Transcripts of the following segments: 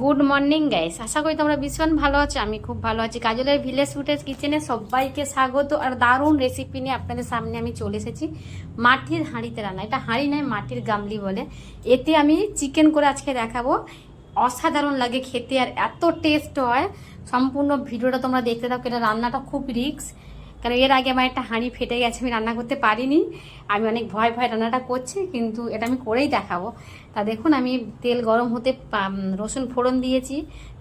Good morning guys আশা করি তোমরা ভীষণ ভালো আছো, আমি খুব ভালো আছি। কাজলের ভিলেজ ফুটেজ কিচেনে সবাইকে স্বাগত আর দারুণ রেসিপি নিয়ে আপনাদের সামনে আমি চলে এসেছি। মাটির হাঁড়িতে রান্না। এটা হাঁড়ি নয়, মাটির গামলি বলে। এতে আমি চিকেন করে আজকে দেখাবো। অসাধারণ লাগে খেতে আর এত টেস্ট হয়। সম্পূর্ণ ভিডিওটা তোমরা দেখতে থাকো, এটা রান্নাটা খুব রিক্স কারণ এর আগে আমার একটা হাঁড়ি ফেটে গেছে, আমি রান্না করতে পারিনি। আমি অনেক ভয় ভয় রান্নাটা করছি, কিন্তু এটা আমি করেই দেখাবো। তা দেখুন, আমি তেল গরম হতে রসুন ফোড়ন দিয়েছি,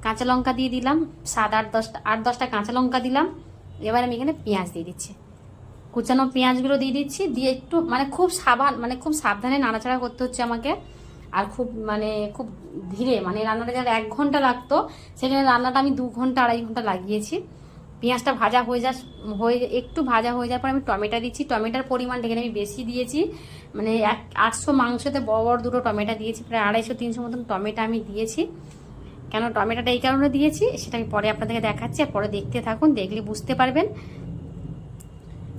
কাঁচা লঙ্কা দিয়ে দিলাম, সাত আট দশটা আট দশটা কাঁচা লঙ্কা দিলাম। এবার আমি এখানে পেঁয়াজ দিয়ে দিচ্ছি। কুচানো পেঁয়াজগুলো দিয়ে দিচ্ছি, দিয়ে একটু মানে খুব সাবান মানে খুব সাবধানে নাড়াচাড়া করতে হচ্ছে আমাকে। আর খুব মানে খুব ধীরে মানে রান্নাটা যারা এক ঘণ্টা লাগতো সেখানে রান্নাটা আমি দু ঘণ্টা, আড়াই ঘণ্টা লাগিয়েছি। পেঁয়াজটা ভাজা হয়ে যা হয়ে, একটু ভাজা হয়ে যাওয়ার পর আমি টমেটো দিচ্ছি। টমেটোর পরিমাণটা এখানে আমি বেশি দিয়েছি। মানে এক, আটশো মাংসতে বড় বড় দুটো টমেটো দিয়েছি, প্রায় আড়াইশো, তিনশো মতন টমেটো আমি দিয়েছি। কেন টমেটোটা এই কারণে দিয়েছি, সেটা আমি পরে আপনাদেরকে দেখাচ্ছি, আর পরে দেখতে থাকুন, দেখলে বুঝতে পারবেন।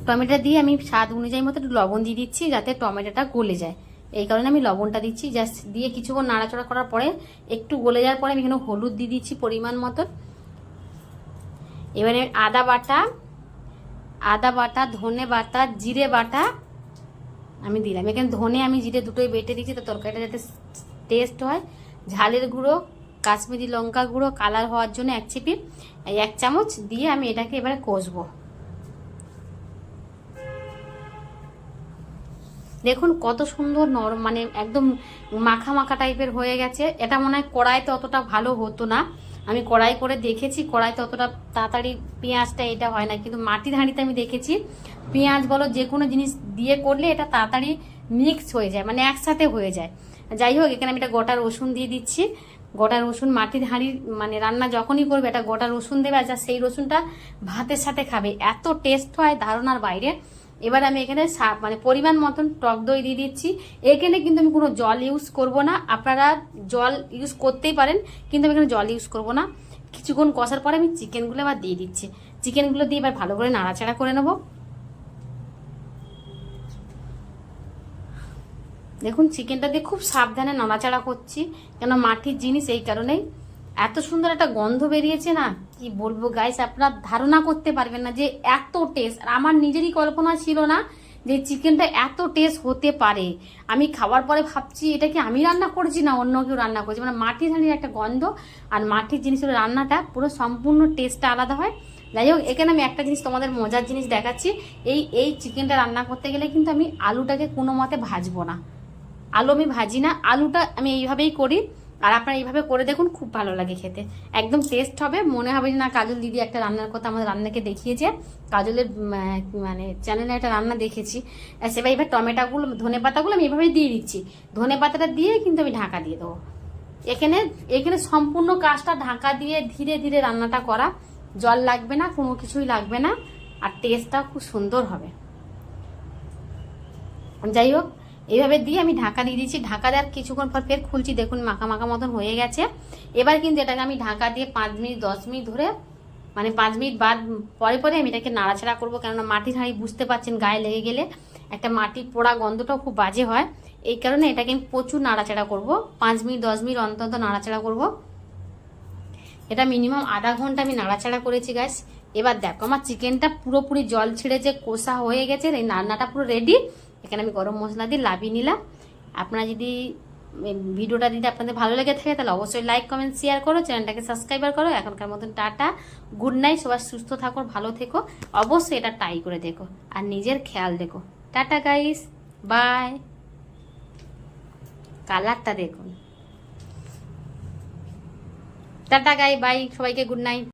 টমেটো দিয়ে আমি স্বাদ অনুযায়ী মতো একটু লবণ দিয়ে দিচ্ছি, যাতে টমেটোটা গলে যায়। এই কারণে আমি লবণটা দিচ্ছি, জাস্ট দিয়ে কিছুক্ষণ নাড়াচড়া করার পরে একটু গলে যাওয়ার পরে আমি এখানে হলুদ দিয়ে দিচ্ছি পরিমাণ মতো এবারে আদা বাটা আদা বাটা, ধনে বাটা, জিরে বাটা আমি দিলাম। এখানে ধনে আমি জিরে দুটোই বেটে দিচ্ছি তো তরকারিটা যাতে টেস্ট হয়। ঝালের গুঁড়ো, কাশ্মীরি লঙ্কা গুঁড়ো, কালার হওয়ার জন্য এক চিপি এক চামচ দিয়ে আমি এটাকে এবারে কষবো। দেখুন কত সুন্দর নরম মানে একদম মাখা মাখা টাইপের হয়ে গেছে। এটা মনে হয় কড়াইতে অতটা ভালো হতো না। আমি কড়াই করে দেখেছি কড়াইতে অতটা তাড়াতাড়ি পেঁয়াজটা এটা হয় না, কিন্তু মাটির হাঁড়িতে আমি দেখেছি, পেঁয়াজ বলো যে কোনো জিনিস দিয়ে করলে এটা তাড়াতাড়ি মিক্স হয়ে যায় মানে একসাথে হয়ে যায়। যাই হোক, এখানে আমি এটা গোটা রসুন দিয়ে দিচ্ছি। গোটা রসুন মাটির হাঁড়ির মানে রান্না যখনই করবে এটা গোটা রসুন দেবে, আর যা সেই রসুনটা ভাতের সাথে খাবে। এত টেস্ট হয়, ধারণার বাইরে। এবার আমি এখানে মানে পরিমাণ মতন টক দই দিয়ে দিচ্ছি। এখানে কিন্তু আমি কোনো জল ইউজ করব না। আপনারা জল ইউজ করতেই পারেন, কিন্তু আমি এখানে জল ইউজ করব না। কিছুক্ষণ কষার পরে আমি চিকেনগুলো আবার দিয়ে দিচ্ছি। চিকেনগুলো দিয়ে এবার ভালো করে নাড়াচাড়া করে নেব। দেখুন, চিকেনটা দিয়ে খুব সাবধানে নাড়াচাড়া করছি, কেন মাটির জিনিস এই কারণেই। এত সুন্দর একটা গন্ধ বেরিয়েছে না? কি বলব গাইস আপনারা ধারণা করতে পারবেন না যে এত টেস্ট আর আমার নিজেরই কল্পনা ছিল না যে চিকেনটা এত টেস্ট হতে পারে। আমি খাওয়ার পরে ভাবছি, এটা কি আমি রান্না করছি না অন্য কেউ রান্না করছি? মানে মাটির হাঁড়ির একটা গন্ধ আর মাটির জিনিসের রান্নাটা, পুরো সম্পূর্ণ টেস্টটা আলাদা হয়। যাই হোক, এখানে আমি একটা জিনিস তোমাদের মজার জিনিস দেখাচ্ছি। এই এই চিকেনটা রান্না করতে গেলে কিন্তু আমি আলুটাকে কোনো মতে ভাজবো না। আলু আমি ভাজি না, আলুটা আমি এইভাবেই করি। আর আপনারা এইভাবে করে দেখুন, খুব ভালো লাগে খেতে। একদম টেস্ট হবে। মনে হবে যে না, কাজল দিদি একটা রান্নার কথা আমাদের রান্নাকে দেখিয়েছে। কাজলের মানে চ্যানেলে একটা রান্না দেখেছি। সেবার এবার টমেটোগুলো, ধনে পাতাগুলো আমি এভাবেই দিয়ে দিচ্ছি। ধনে পাতাটা দিয়ে কিন্তু আমি ঢাকা দিয়ে দেবো। এখানে এখানে সম্পূর্ণ কাজটা ঢাকা দিয়ে ধীরে ধীরে রান্নাটা করা। জল লাগবে না, কোনো কিছুই লাগবে না। আর টেস্টটা খুব সুন্দর হবে। যাই হোক এইভাবে দিয়ে আমি ঢাকা দিয়ে দিচ্ছি ঢাকা দেওয়ার কিছুক্ষণ পর ফের খুলছি। দেখুন মাখা মাখা মতন হয়ে গেছে। এবার কিন্তু এটাকে আমি ঢাকা দিয়ে পাঁচ মিনিট, দশ মিনিট ধরে মানে পাঁচ মিনিট বাদ, পরে পরে আমি এটাকে নাড়াচাড়া করব। কেননা মাটির হাঁড়ি বুঝতে পারছেন গায়ে লেগে গেলে একটা মাটির পোড়া গন্ধটাও খুব বাজে হয়। এই কারণে এটাকে আমি প্রচুর নাড়াচাড়া করব। পাঁচ মিনিট, দশ মিনিট অন্তত নাড়াচাড়া করব। এটা মিনিমাম আধা ঘণ্টা আমি নাড়াচাড়া করেছি গাছ এবার দেখো, আমার চিকেনটা পুরোপুরি জল ছেড়ে যে কষা হয়ে গেছে, এই রান্নাটা পুরো রেডি এখানে আমি গরম মশলা দিয়ে লাভিয়ে নিলাম। আপনারা যদি ভিডিওটা যদি আপনাদের ভালো লেগে থাকে, তাহলে অবশ্যই লাইক কমেন্ট শেয়ার করো, চ্যানেলটাকে সাবস্ক্রাইবার করো। এখনকার মতন টাটা গুড নাইট সবাই সুস্থ থাকো, ভালো থেকো। অবশ্যই এটা ট্রাই করে দেখো, আর নিজের খেয়াল দেখো। টাটা গাইস বাই কালারটা দেখুন। টাটা গাই বাই সবাইকে গুড নাইট